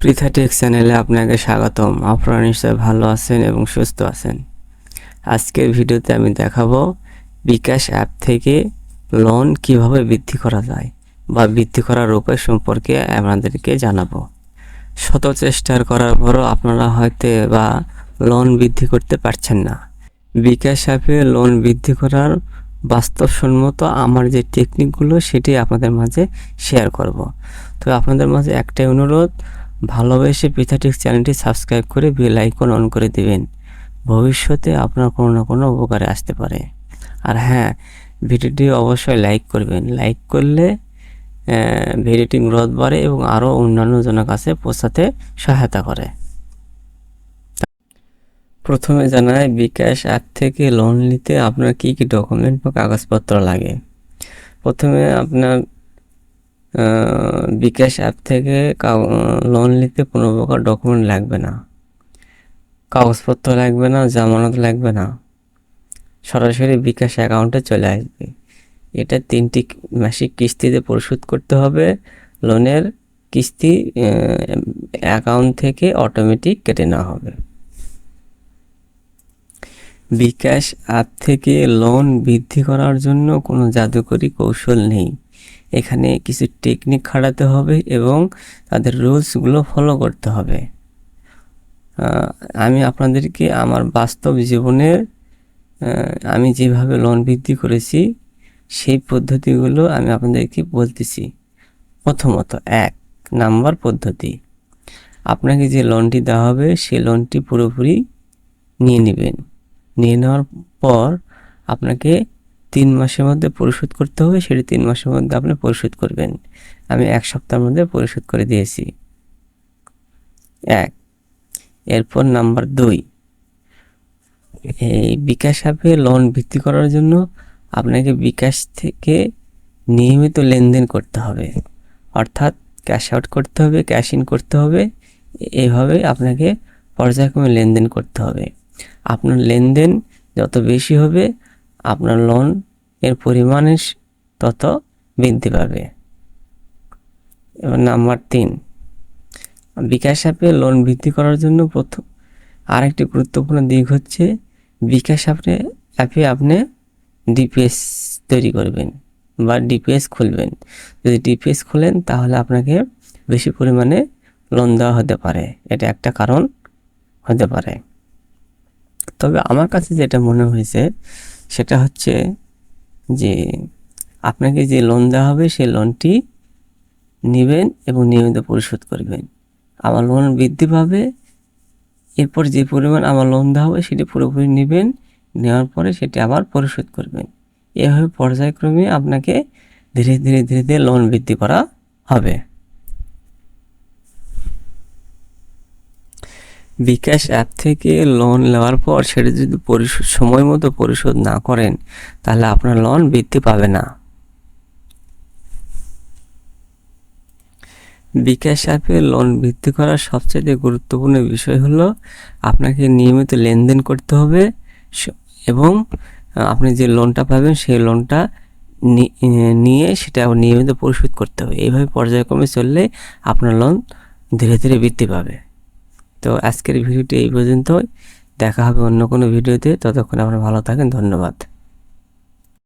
পৃথাটেক চ্যানেলে আপনাকে স্বাগতম। আপনারা নিশ্চয় ভালো আছেন এবং সুস্থ আছেন। আজকের ভিডিওতে আমি দেখাবো বিকাশ অ্যাপ থেকে লোন কীভাবে বৃদ্ধি করা যায় বা বৃদ্ধি করার উপায় সম্পর্কে আপনাদেরকে জানাব। শত চেষ্টার করার পরও আপনারা হয়তো বা লোন বৃদ্ধি করতে পারছেন না। বিকাশ অ্যাপে লোন বৃদ্ধি করার বাস্তবসম্মত আমার যে টেকনিকগুলো সেটি আপনাদের মাঝে শেয়ার করব। তো আপনাদের মাঝে একটাই অনুরোধ ভালোবেসে পিথাটিক্স চ্যানেলটি সাবস্ক্রাইব করে বেল আইকন অন করে দিবেন। ভবিষ্যতে আপনার কোনো না কোনো উপকারে আসতে পারে। আর হ্যাঁ ভিডিওটি অবশ্যই লাইক করবেন। লাইক করলে ভিডিওটি গ্রোথ বাড়ে এবং আরও অন্যান্য জনের কাছে পৌঁছাতে সহায়তা করে। প্রথমে জানাই, বিকাশ অ্যাপ থেকে লোন নিতে আপনার কি কি ডকুমেন্ট বা কাগজপত্র লাগে? প্রথমে আপনার বিকাশ অ্যাপ থেকে লোন নিতে কোনো প্রকার ডকুমেন্ট লাগবে না। কাগজপত্র লাগবে না, জামানত লাগবে না। সরাসরি বিকাশ অ্যাকাউন্টে চলে আসবে। এটা তিনটি মাসিক কিস্তিতে পরিশোধ করতে হবে। লোনের কিস্তি অ্যাকাউন্ট থেকে অটোমেটিক কেটে নেওয়া হবে। বিকাশ অ্যাপ থেকে লোন বৃদ্ধি করার জন্য কোনো জাদুকরি কৌশল নেই। এখানে কিছু টেকনিক খাটাতে হবে এবং তাদের রুলসগুলো ফলো করতে হবে। আমি আপনাদেরকে আমার বাস্তব জীবনের আমি যেভাবে লোন বৃদ্ধি করেছি, সেই পদ্ধতিগুলো আমি আপনাদেরকে বলতেছি। প্রথমত এক, নাম্বার পদ্ধতি। আপনাকে যে লোনটি দেওয়া হবে সেই লোনটি পুরোপুরি নিয়ে নেবেন। নিয়ে নেওয়ার পর আপনাকে তিন মাসের মধ্যে পরিশোধ করতে হবে, সেটি তিন মাসের মধ্যে আপনি পরিশোধ করবেন। আমি এক সপ্তাহের মধ্যে পরিশোধ করে দিয়েছি। এক। এরপর নাম্বার দুই। এই বিকাশ অ্যাপে লোন ভিত্তি করার জন্য আপনাকে বিকাশ থেকে নিয়মিত লেনদেন করতে হবে। অর্থাৎ ক্যাশ আউট করতে হবে ক্যাশ ইন করতে হবে এইভাবে আপনাকে পর্যায়ক্রমে লেনদেন করতে হবে। আপনার লেনদেন যত বেশি হবে, আপনার লোন এর পরিমাণ তত বৃদ্ধি পাবে। এবার নাম্বার তিন। বিকাশ অ্যাপে লোন বৃদ্ধি করার জন্য প্রথম আরেকটি গুরুত্বপূর্ণ দিক হচ্ছে বিকাশ অ্যাপে অ্যাপে আপনি ডিপিএস তৈরি করবেন বা ডিপিএস খুলবেন। যদি ডিপিএস খোলেন তাহলে আপনাকে বেশি পরিমাণে লোন দেওয়া হতে পারে। এটা একটা কারণ হতে পারে। তবে আমার কাছে যেটা মনে হয়েছে সেটা হচ্ছে যে আপনাকে যে লোন দেওয়া হবে সেই লোনটি নেবেন এবং নিয়মিত পরিশোধ করবেন। আমার লোন বৃদ্ধি পাবে, এরপর যে পরিমাণ আমার লোন দেওয়া হবে, সেটি পুরোপুরি নেবেন, নেওয়ার পরে সেটি আবার পরিশোধ করবেন। এভাবে পর্যায়ক্রমে আপনাকে ধীরে ধীরে ধীরে ধীরে লোন বৃদ্ধি করা হবে। বিকাশ অ্যাপ থেকে লোন নেওয়ার পর সেটা যদি পরিশোধ, সময় মতো পরিশোধ না করেন, তাহলে আপনার লোন বৃদ্ধি পাবে না। বিকাশ অ্যাপে লোন বৃদ্ধি করার সবচেয়ে গুরুত্বপূর্ণ বিষয় হলো, আপনাকে নিয়মিত লেনদেন করতে হবে এবং আপনি যে লোনটা পাবেন সেই লোনটা নিয়ে সেটা নিয়মিত পরিশোধ করতে হবে। এইভাবে পর্যায়ক্রমে চললে আপনার লোন ধীরে ধীরে বৃদ্ধি পাবে। তো আজকের ভিডিওটি এই পর্যন্তই। দেখা হবে অন্য কোনো ভিডিওতে। ততক্ষণ আপনারা ভালো থাকেন। ধন্যবাদ।